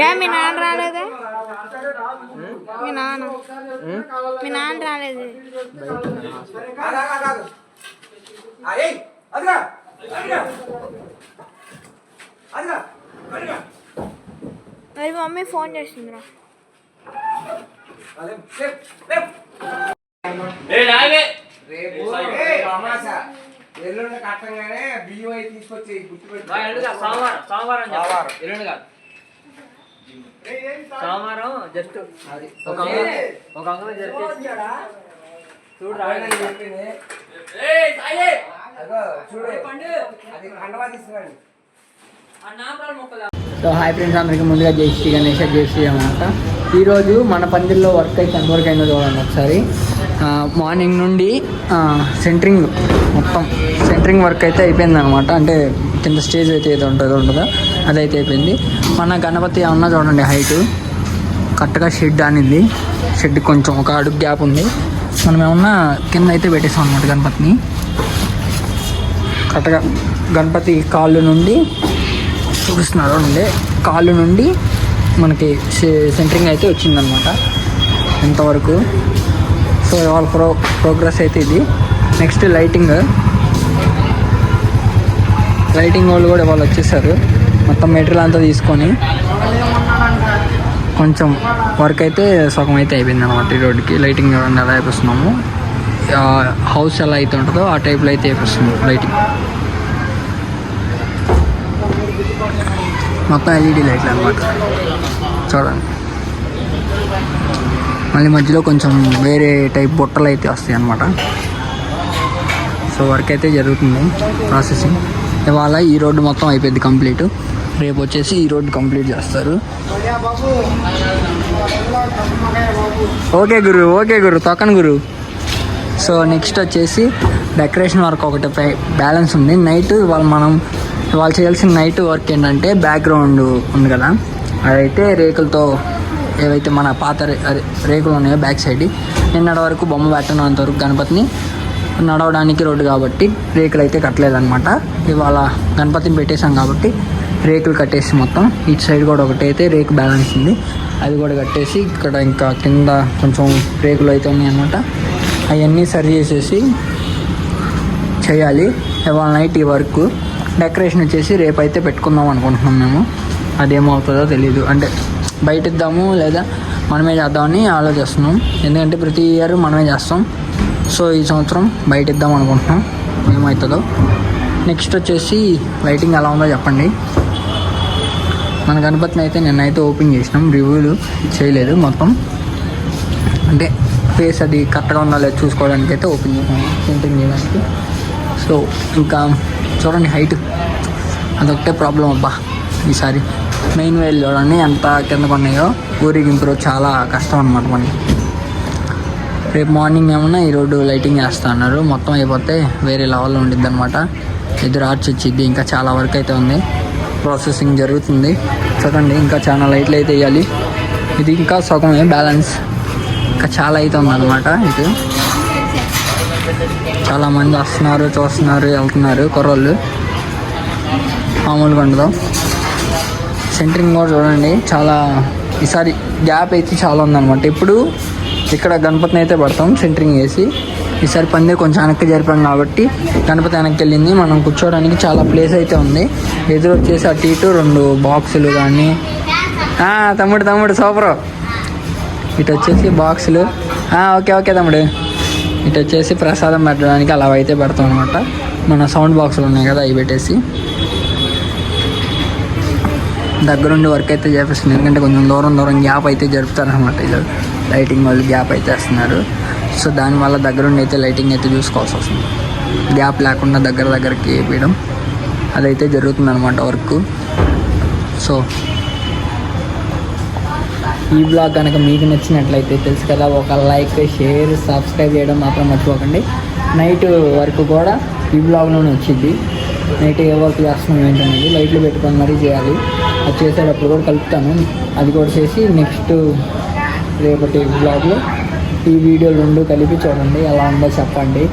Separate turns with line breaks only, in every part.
ఏ మీ నాన్న రాలేదా? మీ నాన్న. మీ నాన్న రాలేదు. మరి మమ్మీ ఫోన్ చేసిందిరా
రేపు అమాస ఎల్లుండి కట్టంగానే బియ్యం అయి తీసుకొచ్చి గుర్తుపెట్టు
సోమవారం సోమవారం
సోమవారం.
ఎల్లుండి కాదు. సోమవారం జస్ట్
అది.
ఒక అంగం ఒక అంగం జరిపేసి చూడు
ఆయన
రాయడం
చెప్పింది. అగో చూడు. అది కండవా తీసుకురండి.
సో హాయ్ ఫ్రెండ్స్ అందరికీ ముందుగా జయశ్రీ గణేష్ జయశ్రీ అనమాట ఈరోజు మన పందిరిలో వర్క్ అయితే ఎంతవరకు అయిందో చూడండి ఒకసారి. మార్నింగ్ నుండి సెంటరింగ్ మొత్తం సెంటరింగ్ వర్క్ అయితే అయిపోయింది అనమాట అంటే కింద స్టేజ్ అయితే ఏదో ఉంటుందో ఉంటుందో అదైతే అయిపోయింది. మన గణపతి ఏమన్నా చూడండి హైట్ కరెక్ట్గా షెడ్ అనింది షెడ్ కొంచెం ఒక అడుగు గ్యాప్ ఉంది. మనం ఏమన్నా కింద అయితే పెట్టేసాం అనమాట గణపతిని. కరెక్ట్గా గణపతి కాళ్ళు నుండి చూపిస్తున్నారు ఉండే కాళ్ళు నుండి మనకి సె- సెంటరింగ్ అయితే వచ్చిందనమాట ఎంతవరకు? సో ఆల్ ప్రో ప్రోగ్రెస్ అయితే ఇది. Next lighting. లైటింగ్ వాళ్ళు కూడా వాళ్ళు వచ్చేసారు. మొత్తం మెటీరియల్ అంతా తీసుకొని కొంచెం వర్క్ అయితే సగం అయితే అయిపోయింది అనమాట ఈ రోడ్డుకి. లైటింగ్ చూడండి ఎలా వేపిస్తున్నాము హౌస్ ఎలా అయితే ఉంటుందో ఆ టైప్లో అయితే వేపిస్తున్నాము లైటింగ్. మొత్తం ఎల్ఈడి లైట్లు అనమాట చూడండి. మళ్ళీ మధ్యలో కొంచెం వేరే టైప్ బుట్టలు అయితే వస్తాయి అనమాట సో వర్క్ అయితే జరుగుతుంది ప్రాసెసింగ్ ఇవాళ ఈ రోడ్డు మొత్తం అయిపోయింది కంప్లీట్ రేపు వచ్చేసి ఈ రోడ్డు కంప్లీట్ చేస్తారు. ఓకే గురు ఓకే గురు తొక్కను గురు. సో నెక్స్ట్ వచ్చేసి డెకరేషన్ వర్క్ ఒకటి బ్యాలెన్స్ ఉంది. నైట్ ఇవాళ మనం ఇవాళ చేయాల్సిన నైట్ వర్క్ ఏంటంటే బ్యాక్గ్రౌండ్ ఉంది కదా. అదైతే రేకులతో ఏవైతే మన పాత రే- రేకులు ఉన్నాయో బ్యాక్ సైడ్ నిన్నటి వరకు బొమ్మ పెట్టనంత వరకు గణపతిని నడవడానికి రోడ్డు కాబట్టి రేకులు అయితే కట్టలేదన్నమాట. ఇవాళ గణపతిని పెట్టేశాం కాబట్టి రేకులు కట్టేసి మొత్తం ఇటు సైడ్ కూడా ఒకటి అయితే రేకు బ్యాలెన్స్ ఉంది. అది కూడా కట్టేసి ఇక్కడ ఇంకా కింద కొంచెం రేకులు అయితే ఉన్నాయన్నమాట. అవన్నీ సరి చేసేసి చేయాలి. ఇవాళ నైట్ ఈ వర్క్ డెకరేషన్ వచ్చేసి రేపు అయితే పెట్టుకుందాం అనుకుంటున్నాం మేము. అదేమవుతుందో తెలియదు అంటే బయట ఇద్దాము లేదా మనమే చేద్దామని ఆలోచిస్తున్నాం. ఎందుకంటే ప్రతి ఇయర్ మనమే చేస్తాం. సో ఈ సంవత్సరం బయట ఇద్దాం అనుకుంటున్నాం. ఏమవుతుందో నెక్స్ట్ వచ్చేసి లైటింగ్ ఎలా ఉందో చెప్పండి. మన గణపతిని అయితే నిన్నైతే ఓపెన్ చేసినాం. రివ్యూలు చేయలేదు మొత్తం. అంటే ఫేస్ అది కరెక్ట్గా ఉందా లేదా చూసుకోవడానికి అయితే ఓపెన్ చేసినాం. పెయింటింగ్ చేయడానికి. సో ఇంకా చూడండి హైట్. అదొకటే ప్రాబ్లం అబ్బా. ఈసారి మెయిన్ వేలు చూడండి ఎంత కింద పడినాయో ఊరేగింపు చాలా కష్టం అనమాట మనకి రేపు మార్నింగ్ ఏమన్నా ఈ రోడ్డు లైటింగ్ వేస్తా అన్నారు. మొత్తం అయిపోతే వేరే లెవెల్లో ఉండిద్ది అనమాట ఎదురు ఆర్చ్ వచ్చింది ఇంకా చాలా వర్క్ అయితే ఉంది. ప్రాసెసింగ్ జరుగుతుంది. చూడండి ఇంకా చాలా లైట్లు అయితే వేయాలి. ఇది ఇంకా సగమే బ్యాలెన్స్ ఇంకా చాలా అయితే ఉందన్నమాట ఇది. చాలామంది వస్తున్నారు చూస్తున్నారు వెళ్తున్నారు కుర్రోళ్ళు. మామూలుగా ఉండదు. సెంటరింగ్ కూడా చూడండి. చాలా ఈసారి గ్యాప్ అయితే చాలా ఉందన్నమాట. ఇప్పుడు ఇక్కడ గణపతిని అయితే పడతాం సెంటరింగ్ వేసి ఈసారి పంది కొంచెం వెనక్కి జరిపాం కాబట్టి గణపతి వెనక్కి వెళ్ళింది. మనం కూర్చోవడానికి చాలా ప్లేస్ అయితే ఉంది. ఎదురు వచ్చేసి అటు ఇటు రెండు బాక్సులు కానీ. తమ్ముడు తమ్ముడు సూపర్. ఇటు వచ్చేసి బాక్సులు ఓకే ఓకే తమ్ముడు. ఇటు వచ్చేసి ప్రసాదం పెట్టడానికి అలా అయితే పెడతాం అనమాట మన సౌండ్ బాక్సులు ఉన్నాయి కదా అవి పెట్టేసి. దగ్గరుండి వర్క్ అయితే చేపిస్తుంది. ఎందుకంటే కొంచెం దూరం దూరం గ్యాప్ అయితే జరుపుతారు అనమాట ఇలా లైటింగ్ వాళ్ళు గ్యాప్ అయితే వేస్తున్నారు. సో దానివల్ల దగ్గరుండి అయితే లైటింగ్ అయితే చూసుకోవాల్సి వస్తుంది. గ్యాప్ లేకుండా దగ్గర దగ్గరికి వేయడం అదైతే జరుగుతుంది అనమాట వర్క్ సో ఈ బ్లాగ్ కనుక మీకు నచ్చినట్లయితే తెలుసు కదా ఒక లైక్ షేర్ సబ్స్క్రైబ్ చేయడం మాత్రం మర్చిపోకండి. నైట్ వర్క్ కూడా ఈ బ్లాగ్లోనే వచ్చింది. నైట్ ఏ వర్క్ చేస్తున్నాం ఏంటనేది లైట్లు పెట్టుకొని మరీ చేయాలి. అది చేసేటప్పుడు కూడా కలుపుతాను. అది కూడా చేసి నెక్స్ట్ రేపటి బ్లాగ్లో ఈ వీడియో రెండు కలిపి చూడండి ఎలా ఉందో చెప్పండి.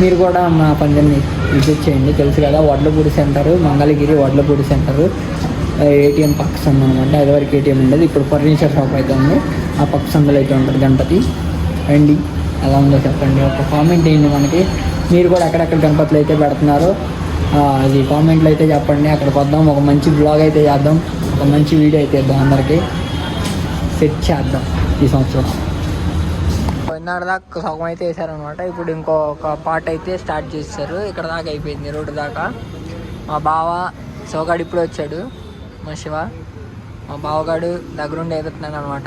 మీరు కూడా మా పందెంని విజిట్ చేయండి. తెలుసు కదా Vadlapudi centre Mangalagiri Vadlapudi centre. ATM పక్క సందు అనమాట. అదివరకు ఏటీఎం ఉండేది ఇప్పుడు ఫర్నిచర్ షాప్ అయితే ఉంది. ఆ పక్క సందులో అయితే ఉంటుంది గణపతి. రండి ఎలా ఉందో చెప్పండి. ఒక కామెంట్ ఏంటి మనకి? మీరు కూడా ఎక్కడెక్కడ గణపతులు అయితే పెడుతున్నారో అది కామెంట్లు అయితే చెప్పండి. అక్కడికి వద్దాం. ఒక మంచి బ్లాగ్ అయితే చేద్దాం. ఒక మంచి వీడియో అయితే ఇద్దాం అందరికీ. సెట్ చేద్దాం ఈ సంవత్సరం. పోయినాడు దాకా సగం అయితే వేసారనమాట ఇప్పుడు ఇంకొక పార్ట్ అయితే స్టార్ట్ చేస్తారు ఇక్కడ దాకా అయిపోయింది. రోడ్డు దాకా. మా బావ సోగాడు ఇప్పుడు వచ్చాడు. మా శివ. మా బావగాడు దగ్గరుండి ఎదుగుతున్నాడు అనమాట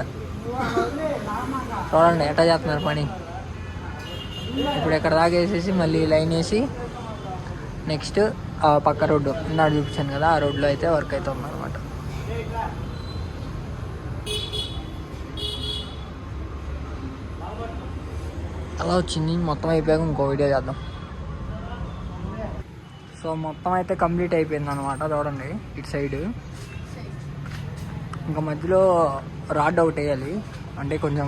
చూడండి ఎట్లా చేస్తున్నారు పని. ఇప్పుడు ఇక్కడ దాకా వేసేసి మళ్ళీ లైన్ వేసి నెక్స్ట్ ఆ పక్క రోడ్డు ఇందాడు చూపించాను కదా ఆ రోడ్లో అయితే వర్క్ అవుతుంది అనమాట అలా వచ్చింది మొత్తం అయిపోయాక ఇంకో వీడియో చేద్దాం. సో మొత్తం అయితే కంప్లీట్ అయిపోయింది అనమాట చూడండి ఇటు సైడ్. ఇంకా మధ్యలో రాడ్ అవుట్ వేయాలి అంటే కొంచెం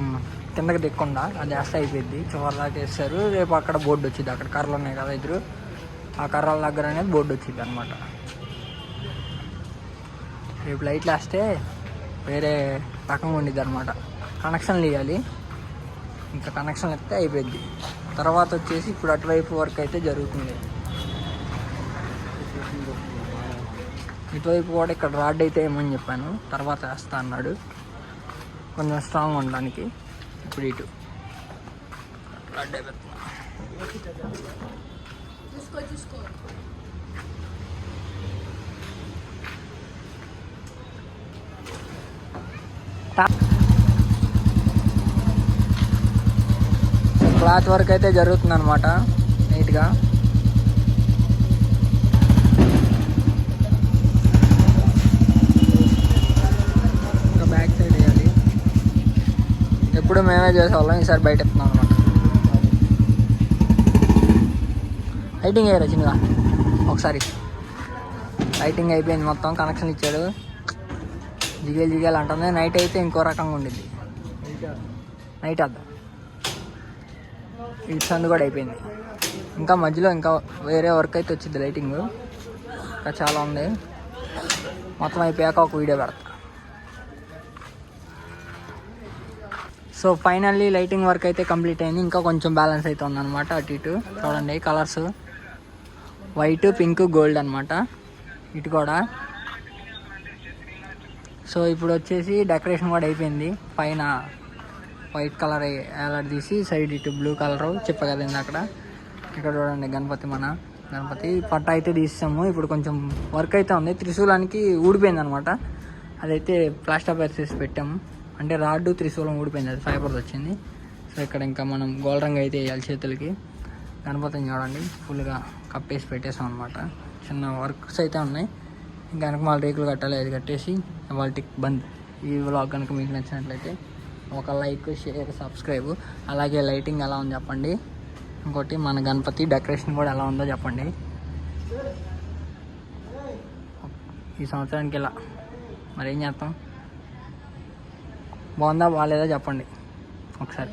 కిందకి దిక్కుండా అది వేస్తే అయిపోయింది చివరి దాకా వేస్తారు రేపు అక్కడ బోర్డు వచ్చింది అక్కడ కర్రలు ఉన్నాయి కదా ఎదురు. ఆ కర్రల దగ్గర అనేది బోర్డు వచ్చింది అనమాట రేపు లైట్లు వేస్తే వేరే రకంగా ఉండిద్ది అనమాట కనెక్షన్లు ఇవ్వాలి ఇంకా కనెక్షన్లు ఎత్తే అయిపోయింది తర్వాత వచ్చేసి ఇప్పుడు అటువైపు వర్క్ అయితే జరుగుతుంది. ఇటువైపు కూడా ఇక్కడ రాడ్ అయితే ఏమని చెప్పాను. తర్వాత వేస్తా అన్నాడు. కొంచెం స్ట్రాంగ్ ఉండడానికి. ఇప్పుడు ఇటు. రాడ్ అయిపోతున్నా క్లాత్ వర్క్ అయితే జరుగుతుంది అనమాట నీట్గా. ఇంకా బ్యాక్ సైడ్ వేయాలి. ఎప్పుడు మేమే చేసేవాళ్ళం ఈసారి బయట ఎత్తున్నాం అనమాట లైటింగ్ అయ్యారు చిన్నగా. ఒకసారి. లైటింగ్ అయిపోయింది మొత్తం కనెక్షన్ ఇచ్చాడు. జిగేలు జిగేలు అంటుంది. నైట్ అయితే ఇంకో రకంగా ఉండిద్ది. నైట్ వద్దాం. ఇటు సందు కూడా అయిపోయింది. ఇంకా మధ్యలో ఇంకా వేరే వర్క్ అయితే వచ్చింది లైటింగ్ ఇంకా చాలా ఉంది. మొత్తం అయిపోయాక ఒక వీడియో పెడతా. సో ఫైనల్లీ లైటింగ్ వర్క్ అయితే కంప్లీట్ అయింది. ఇంకా కొంచెం బ్యాలెన్స్ అయితే ఉందన్నమాట అటు ఇటు. చూడండి కలర్స్ వైట్ పింక్ గోల్డ్ అనమాట ఇటు కూడా. సో ఇప్పుడు వచ్చేసి డెకరేషన్ కూడా అయిపోయింది. పైన వైట్ కలర్ తీసి సైడ్ ఇటు బ్లూ కలరు. చెప్ప కదండి అక్కడ. ఇక్కడ చూడండి గణపతి మన. గణపతి పట్ట అయితే తీసాము ఇప్పుడు కొంచెం వర్క్ అయితే ఉంది. త్రిశూలానికి ఊడిపోయింది అనమాట అదైతే ప్లాస్టర్ పేర్ చేసి పెట్టాము. అంటే రాడ్డు త్రిశూలం ఊడిపోయింది. అది ఫైబర్స్ వచ్చింది. సో ఇక్కడ ఇంకా మనం గోల్డ్ రంగు అయితే వేయాలి చేతులకి. గణపతిని చూడండి. ఫుల్గా కప్పేసి పెట్టేసాం అనమాట చిన్న వర్క్స్ అయితే ఉన్నాయి. ఇంకా వెనక మళ్ళీ రేకులు కట్టాలి అది కట్టేసి వాళ్ళకి బంద్. ఈ వ్లాగ్ కనుక మీకు నచ్చినట్లయితే ఒక లైక్ షేర్ సబ్స్క్రైబ్ అలాగే లైటింగ్ ఎలా ఉంది చెప్పండి. ఇంకోటి మన గణపతి డెకరేషన్ కూడా ఎలా ఉందో చెప్పండి. ఈ సంవత్సరానికి ఇలా. మరి ఏం చేస్తాం? బాగుందా బాగాలేదా చెప్పండి. ఒకసారి.